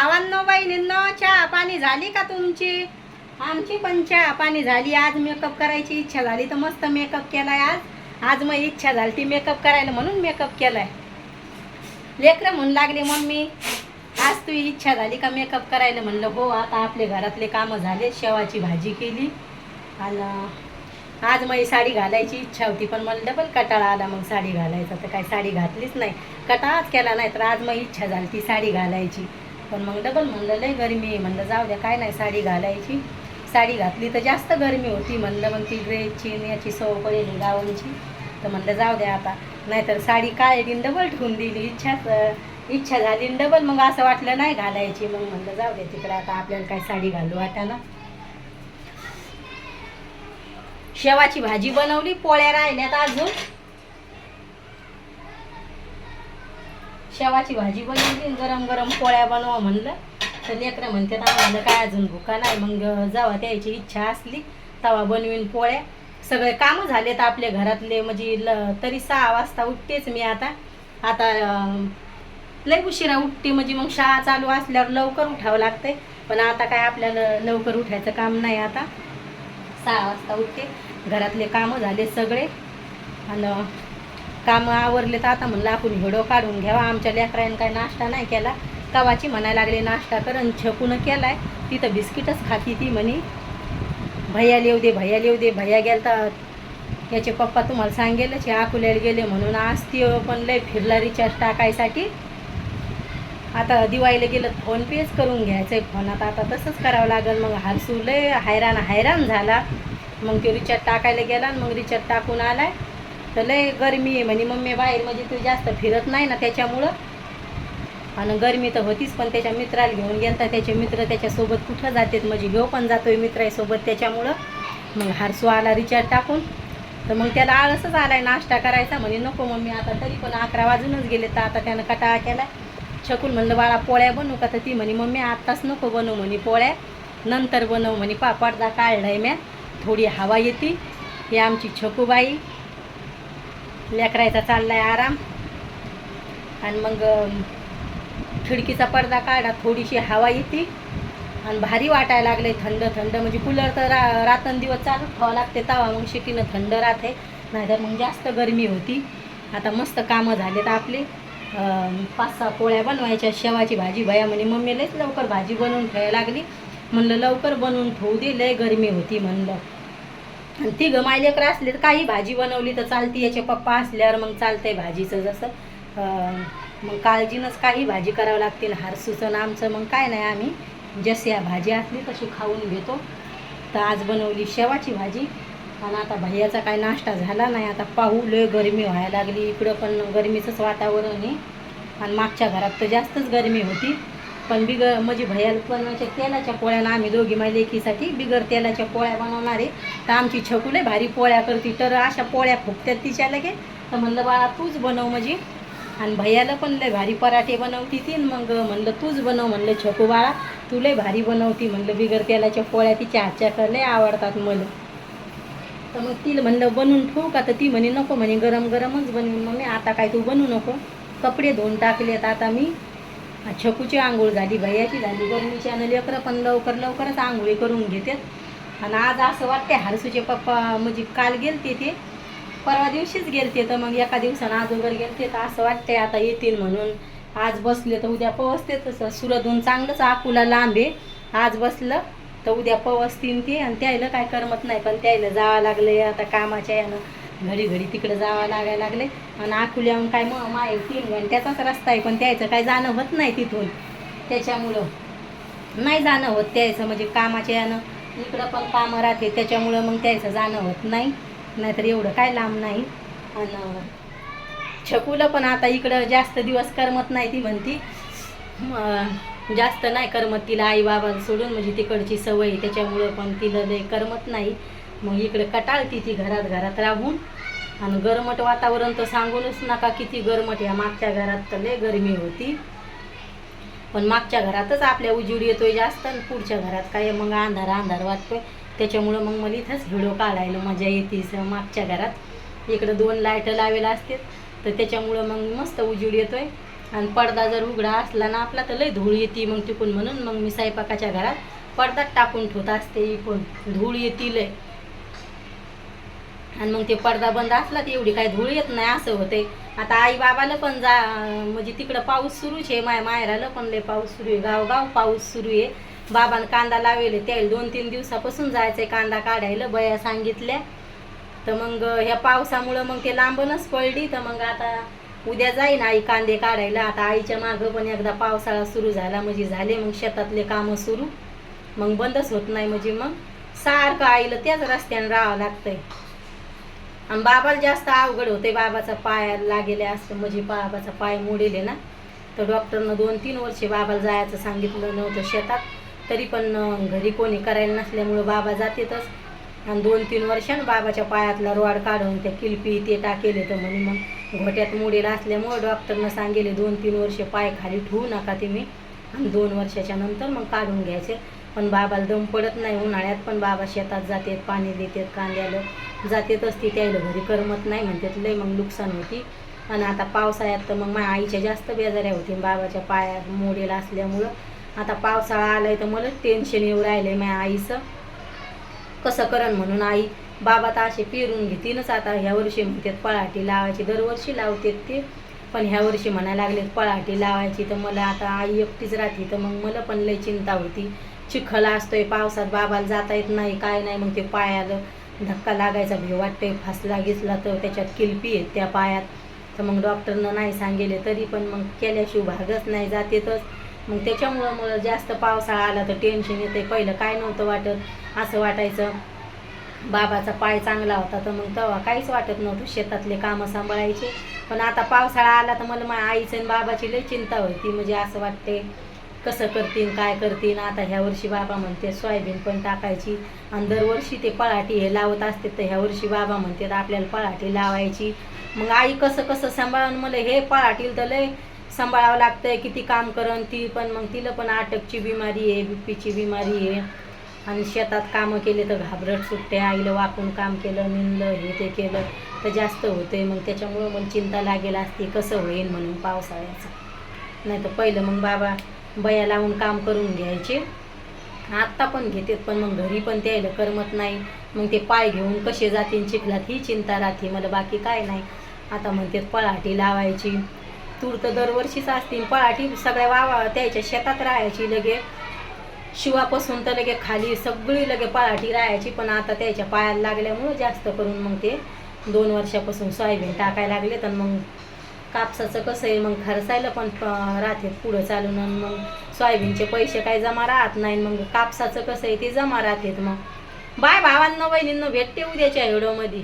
भावांनो बहिणींनो चहा पाणी झाली का तुमची? आमची पण चहा पाणी झाली. आज मेकअप करायची इच्छा झाली तर मस्त मेकअप केलाय आज. आज मग इच्छा झाली ती मेकअप करायला म्हणून मेकअप केलाय. लेकरं म्हणू लागले मम्मी आज तू इच्छा झाली का मेकअप करायला? म्हणलं हो आता आपले घरातले कामं झाले शेवाची भाजी केली. आणि आज मग साडी घालायची इच्छा होती पण मला डबल कटाळा आला मग साडी घालायचा. तर काय साडी घातलीच नाही. कटाळाच केला नाही तर आज मग इच्छा झाली ती साडी घालायची. पण मग डबल म्हणलं लय गरमी आहे. म्हणलं जाऊ द्या काय नाही साडी घालायची. साडी घातली तर जास्त गरमी होती. म्हणलं मग ती ड्रेसची याची सव पडेल गावांची. तर म्हणलं जाऊ द्या आता. नाहीतर साडी काय डबल ठेवून दिली. इच्छाच इच्छा झाली डबल मग असं वाटलं नाही घालायची. मग म्हणलं जाऊ द्या तिकडे आता आपल्याला काय साडी घालू वाटाना शेवाची भाजी बनवली पोळ्या राहिल्यात अजून. शेवाची भाजी बनवली गरम गरम पोळ्या बनवा म्हणलं. तर लेकरं म्हणतात आम्हाला काय अजून भुका नाही. मग जेव्हा त्याची इच्छा असली तवा बनवीन पोळ्या. सगळे कामं झालेत आपल्या घरातले म्हणजे ल तरी सहा वाजता उठतेच मी आता. आता लई लय उशिरा उठते म्हणजे मग शाळा चालू असल्यावर लवकर उठावं लागतंय. पण आता काय आपल्याला लवकर उठायचं काम नाही आता. सहा वाजता उठते. घरातले कामं झाले सगळे. आणि कामं आवरले तर आता म्हणलं आपण हिडो काढून घ्यावा. आमच्या लेकरांनी काय नाश्ता नाही केला. कवाची म्हणायला लागले नाश्ता कर छपून छकून केलाय. तिथं बिस्किटच खाती ती म्हणे. भैया येऊ दे भैया येऊ दे. भैया गेलता. याचे पप्पा तुम्हाला सांगेलच हे अकोल्याला गेले म्हणून आज ती पण लय फिरला रिचार्ज टाकायसाठी. आता दिवाळीला गेलं फोन पेच करून घ्यायचं आहे फोन आता आता तसंच करावं लागेल. मग हरसू लय हैराण हैराण झाला. मग तो रिचार्ज टाकायला गेला आणि मग रिचार्ज टाकून आलाय. तर लय गरमी आहे म्हणे. मम्मी बाहेर म्हणजे तू जास्त फिरत नाही ना त्याच्यामुळं. आणि गरमी तर होतीच पण त्याच्या मित्राला घेऊन गेलता. त्याचे मित्र त्याच्यासोबत कुठं जातात म्हणजे घेऊ पण जातोय मित्रासोबत त्याच्यामुळं. मग हारसू आला रिचार्ज टाकून. तर मग त्याला आळसच आलाय नाश्ता करायचा म्हणे. नको मम्मी आता तरी पण अकरा वाजूनच गेले तर आता त्यानं कटाळा केला छकून म्हणलं बाळा पोळ्या बनवू का? तर ती म्हणे मम्मी आत्ताच नको बनवू म्हणे पोळ्या. नंतर बनवू म्हणे. पापडदा काढलाय म्या. थोडी हवा येते. ही आमची छकूबाई लेकरायचा चाललाय आराम. आणि मग खिडकीचा पडदा काढा थोडीशी हवा येते. आणि भारी वाटायला लागले थंड थंड. म्हणजे कूलर तर रा रात्रंदिवस चालू ठेवावं लागते तवा. मग शिटीनं थंड राहते. नाहीतर मग जास्त गरमी होती. आता मस्त कामं झालेत आपले. पाच सहा पोळ्या बनवायच्या. शेवाची भाजी भया म्हणे मम्मी लईच लवकर भाजी बनवून ठेवायला लागली. म्हणलं लवकर बनवून ठेवू दे लय गरमी होती. म्हणलं आणि तिघं गमाय असले तर काही भाजी बनवली तर चालते. याचे पप्पा असल्यावर मग चालतंय भाजीचं जसं. मग काळजीनंच काही भाजी करावं लागते आणि हारसूचं आमचं. मग काय नाही आम्ही. जशी या भाजी असली तशी खाऊन घेतो. तर आज बनवली शेवाची भाजी. आणि आता भैयाचा काय नाश्ता झाला नाही. आता पाहू लय गरमी व्हायला लागली. इकडं पण गरमीचंच वातावरण आहे. आणि मागच्या घरात तर जास्तच गरमी होती. पण बिगर म्हणजे भैयाला पण तेलाच्या पोळ्याला आम्ही दोघी माझ्या लेकीसाठी बिगर तेलाच्या पोळ्या बनवणार आहे. तर आमची छकुले भारी पोळ्या करते. तर अशा पोळ्या फुकत्यात तिच्या लगे तर म्हणलं बाळा तूच बनव म्हणजे. आणि भैयाला पण लय भारी पराठे बनवती ती. न मग म्हणलं तूच बनव. म्हणलं छकू बाळा तू लय भारी बनवती. म्हणलं बिगर तेलाच्या पोळ्या तिच्या हातच्या कर लय आवडतात मला. तर मग तिला म्हणलं बनवून ठेवू का? तर ती म्हणे नको. म्हणे गरम गरमच बनवून. मग मी आता काय तू बनवू नको. कपडे धुवून टाकलेत आता मी. छकूची आंघोळ झाली भैयाची झाली गरमीची आणि लेकरं पण लवकर लवकरच आंघोळी करून घेतात आणि आज असं वाटते हरसूचे पप्पा म्हणजे काल गेलते ते परवा दिवशीच गेलते तर मग एका दिवसानं अगोदर गेलते तर असं वाटते आता येतील म्हणून. आज बसले तर उद्या पवसते तसं. सुरतहून चांगलंच अकोला लांब आहे. आज बसलं तर उद्या पवसतीन ते आणि त्यायला काय करमत नाही पण त्यायला जावं लागलं आता कामाच्या यानं. घडी घडी तिकडे जावं लागायला लागले आणि अकोल्याहून काय मग माय तीन घंट्याचाच रस्ता आहे पण त्याचं काय जाणं होत नाही तिथून. त्याच्यामुळं नाही जाणं होत त्याचं म्हणजे कामाच्या यानं. इकडं पण कामं राहते त्याच्यामुळं मग त्याचं जाणं होत नाही. नाहीतर एवढं काय लांब नाही. आणि छकूला पण आता इकडं जास्त दिवस करमत नाही ती म्हणती. जास्त नाही करमत तिला आई बाबा सोडून म्हणजे तिकडची सवय त्याच्यामुळं पण तिला लय करमत नाही. मग इकडे कटाळती ती घरात घरात राहून. आणि गरमट वातावरण तर सांगूनच नका किती गरमट या मागच्या घरात तर लय गरमी होती. पण मागच्या घरातच आपल्या उजेड येतोय जास्त आणि पुढच्या घरात काय मग अंधार अंधार वाटतोय. त्याच्यामुळं मग मला इथंच व्हिडिओ काढायला मजा येते स- मागच्या घरात. इकडं दोन लाइट लावेला असतात तर त्याच्यामुळं मग मस्त उजेड येतोय. आणि पडदा जर उघडा असला ना आपला तर लय धूळ येते मग तिकून म्हणून मग मी स्वयंपाकाच्या घरात पडदात टाकून ठेवत असते इकून. धूळ येते लय. आणि मग ते पडदा बंद असला तर एवढी काही धूळ येत नाही असं होते. आता आई बाबाला पण जा म्हणजे तिकडं पाऊस सुरूच आहे माय मायराला पण लय पाऊस सुरू आहे गावगाव पाऊस सुरू आहे. बाबानं कांदा लावेले त्याला दोन तीन दिवसापासून जायचंय कांदा काढायला बया सांगितल्या. तर मग ह्या पावसामुळं मग ते लांबूनच पडली. तर मग आता उद्या जाईन आई कांदे काढायला. आता आईच्या मागं पण एकदा पावसाळा सुरू झाला म्हणजे झाले मग शेतातले कामं सुरू. मग बंदच होत नाही म्हणजे मग सारखं आईला त्याच रस्त्याने राहावं लागतंय. आणि बाबाला जास्त अवघड होते बाबाचा पाय लागेले असं म्हणजे बाबाचा पाय मोडेले ना. तर डॉक्टरनं दोन तीन वर्षे बाबाला जायचं सांगितलं नव्हतं शेतात. तरी पण घरी कोणी करायला नसल्यामुळं बाबा जातेतच. आणि दोन तीन वर्षानं बाबाच्या पायातला रोड काढून त्या किलपी ते टाकेले तर म्हणून मग घोट्यात मोडेला असल्यामुळं डॉक्टरनं सांगेले दोन तीन वर्षे पाय खाली ठेवू नका तुम्ही. आणि दोन वर्षाच्या नंतर मग काढून घ्यायचे. पण बाबाला दम पडत नाही उन्हाळ्यात पण बाबा शेतात जातात पाणी देतात कांद्याला. जातेत ती त्याला घरी करमत नाही म्हणतात लय मग नुकसान होती. आणि आता पावसाळ्यात तर मग माझ्या आईच्या जास्त बेजाऱ्या होती बाबाच्या पायात मोडेला असल्यामुळं. आता पावसाळा आलाय तर मला टेन्शन येऊ राहिलंय माझ्या आईचं. कसं करण म्हणून आई बाबा तर असे पेरून घेतीनच आता. ह्या वर्षी म्हणतात पळाटी लावायची दरवर्षी लावतात ते. पण ह्या वर्षी म्हणायला लागलेत पळाटी लावायची तर मला आता आई एकटीच राहते तर मग मला पण लय चिंता होती. चिखल असतोय पावसात बाबाला जाता येत नाही काय नाही मग ते पायाला धक्का लागायचा भीव वाटते फासला गिसला तर त्याच्यात किलपी आहेत त्या पायात. तर मग डॉक्टरनं नाही सांगेले तरी पण मग केल्याशिवाय भागच नाही जातेतच मग त्याच्यामुळं मला जास्त पावसाळा आला तर टेन्शन येते पहिलं काय नव्हतं वाटत असं वाटायचं. बाबाचा पाय चांगला होता तर मग तेव्हा काहीच वाटत नव्हतं. शेतातले कामं सांभाळायचे. पण आता पावसाळा आला तर मला माझ्या आईचं आणि बाबाची लई चिंता होती. म्हणजे असं वाटते कसं करतील काय करतील आता ह्या वर्षी बाबा म्हणते सोयाबीन पण टाकायची. आणि दरवर्षी ते पळाटी हे लावत असते तर ह्या वर्षी बाबा म्हणतात आपल्याला पळाटी लावायची. मग आई कसं कसं सांभाळून मला हे पळाटील तर लय सांभाळावं लागतंय किती काम करण ती पण. मग तिला पण आटकची बिमारी आहे बीपीची बिमारी आहे. आणि शेतात कामं केले तर घाबरट सुटते आईला वाकून काम केलं निंदलं हे ते केलं तर जास्त होते मग त्याच्यामुळं मग चिंता लागेल असते कसं होईल म्हणून पावसाळ्याचं. नाही तर पहिलं मग बाबा बया लावून काम करून घ्यायचे. आत्ता पण घेतात पण मग घरी पण त्यायला करमत नाही. मग ते पाय घेऊन कसे जातील चिखलात ही चिंता राहते. मला बाकी काय नाही. आता म्हणतात पळाटी लावायची. तूर तर दरवर्षीच असतील. पळाटी सगळ्या वावा त्याच्या शेतात राहायची लगे. शिवापासून तर लगे खाली सगळी लगे पळाटी राहायची पण आता त्याच्या पायाला लागल्यामुळं जास्त करून मग ते दोन वर्षापासून सोयाबीन टाकायला लागले तर मग कापसाचं कसं आहे मग खरसायला पण राहते पुढं चालून आणि मग सोयाबीनचे पैसे काय जमा राहत नाही मग कापसाचं कसं आहे ते जमा राहतात मग. बाय भावांना बहिणींना भेटते उद्याच्या व्हिडिओमध्ये